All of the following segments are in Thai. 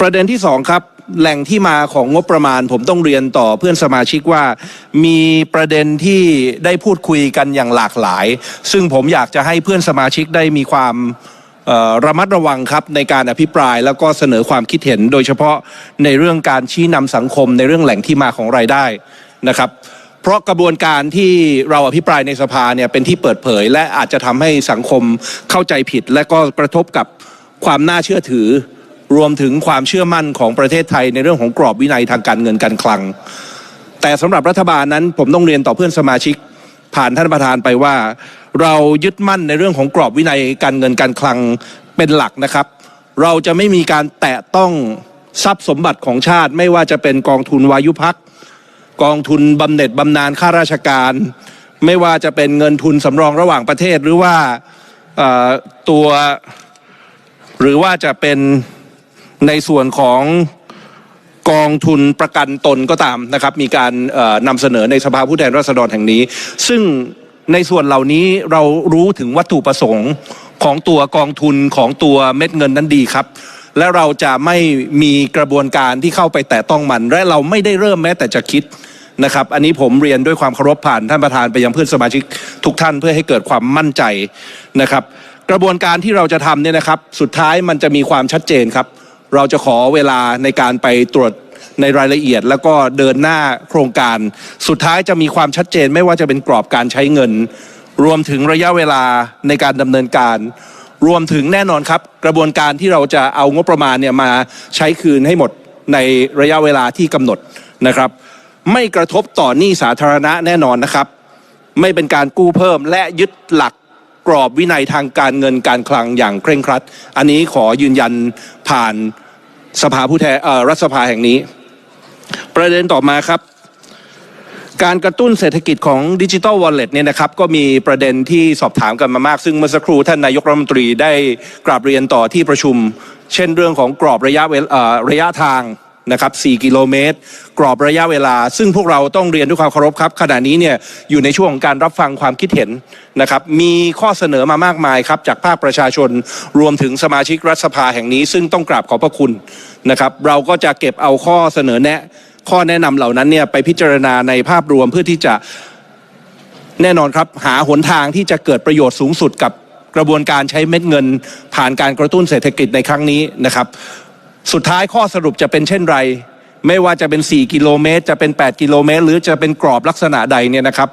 ประเด็นที่สองครับแหล่งที่มาของงบประมาณ ผมต้องเรียนต่อเพื่อนสมาชิกว่า มีประเด็นที่ได้พูดคุยกันอย่างหลากหลาย ซึ่งผมอยากจะให้เพื่อนสมาชิกได้มีความระมัดระวังครับในการอภิปรายแล้วก็เสนอความคิดเห็น โดยเฉพาะในเรื่องการชี้นำสังคมในเรื่องแหล่งที่มาของรายได้นะครับเพราะกระบวนการที่เราอภิปรายในสภาเนี่ยเป็นที่เปิดเผย และอาจจะทำให้สังคมเข้าใจผิด และก็กระทบกับความน่าเชื่อถือ รวมถึงความเชื่อมั่นของประเทศไทยในเรื่องของกรอบวินัยทางการเงินการคลัง แต่สำหรับรัฐบาลนั้นผมต้องเรียนต่อเพื่อนสมาชิก ผ่านท่านประธานไปว่า เรายึดมั่นในเรื่องของกรอบวินัยการเงินการคลังเป็นหลักนะครับ เราจะไม่มีการแตะต้องทรัพย์สมบัติของชาติไม่ว่าจะเป็นกองทุนวายุพักกองทุนบำเหน็จบำนาญข้าราชการ ไม่ว่าจะเป็นเงินทุนสำรองระหว่างประเทศหรือว่าตัวหรือว่าจะเป็น ในส่วนของกองทุนประกันตนก็ตามนะครับ มีการนำเสนอในสภาผู้แทนราษฎรแห่งนี้ ซึ่งในส่วนเหล่านี้เรารู้ถึงวัตถุประสงค์ของตัวกองทุนของตัวเม็ดเงินนั้นดีครับ และเราจะไม่มีกระบวนการที่เข้าไปแตะต้องมัน และเราไม่ได้เริ่มแม้แต่จะคิดนะครับ อันนี้ผมเรียนด้วยความเคารพผ่านท่านประธานไปยังเพื่อนสมาชิกทุกท่านเพื่อให้เกิดความมั่นใจนะครับ กระบวนการที่เราจะทำเนี่ยนะครับ สุดท้ายมันจะมีความชัดเจนครับ เราจะขอเวลาในการไปตรวจในรายละเอียด แล้วก็เดินหน้าโครงการ สุดท้ายจะมีความชัดเจนไม่ว่าจะเป็นกรอบการใช้เงิน รวมถึงระยะเวลาในการดำเนินการ รวมถึงแน่นอนครับ กระบวนการที่เราจะเอางบประมาณเนี่ยมาใช้คืนให้หมดในระยะเวลาที่กำหนดนะครับ ไม่กระทบต่อหนี้สาธารณะแน่นอนนะครับ ไม่เป็นการกู้เพิ่มและยึดหลักกรอบวินัยทางการเงินการคลังอย่างเคร่งครัด อันนี้ขอยืนยันผ่าน สภาผู้แทนรัฐสภาแห่งนี้ ประเด็นต่อมาครับ การกระตุ้นเศรษฐกิจของดิจิทัลวอลเล็ตเนี่ยนะครับก็มีประเด็นที่สอบถามกันมามาก ซึ่งเมื่อสักครู่ท่านนายกรัฐมนตรีได้กราบเรียนต่อที่ประชุม เช่นเรื่องของกรอบระยะเวลระยะทาง นะครับ4กิโลเมตร กรอบระยะเวลา ซึ่งพวกเราต้องเรียนด้วยความเคารพครับขณะนี้เนี่ยอยู่ในช่วงของการรับฟังความคิดเห็นนะครับมีข้อเสนอมามากมายครับจากภาคประชาชนรวมถึงสมาชิกรัฐสภาแห่งนี้ ซึ่งต้องกราบขอบพระคุณนะครับเราก็จะเก็บเอาข้อเสนอแนะข้อแนะนำเหล่านั้นเนี่ยไปพิจารณาในภาพรวมเพื่อที่จะแน่นอนครับ หาหนทางที่จะเกิดประโยชน์สูงสุดกับกระบวนการใช้เม็ดเงิน ผ่านการกระตุ้นเศรษฐกิจในครั้งนี้นะครับ สุดท้ายข้อสรุปจะเป็นเช่นไร ไม่ว่าจะเป็น 4 กิโลเมตร จะเป็น 8 กิโลเมตร หรือจะเป็นกรอบลักษณะใดเนี่ยนะครับ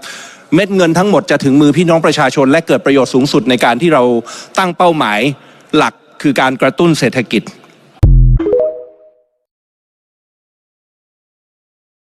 เม็ดเงินทั้งหมดจะถึงมือพี่น้องประชาชน และเกิดประโยชน์สูงสุดในการที่เราตั้งเป้าหมายหลักคือการกระตุ้นเศรษฐกิจ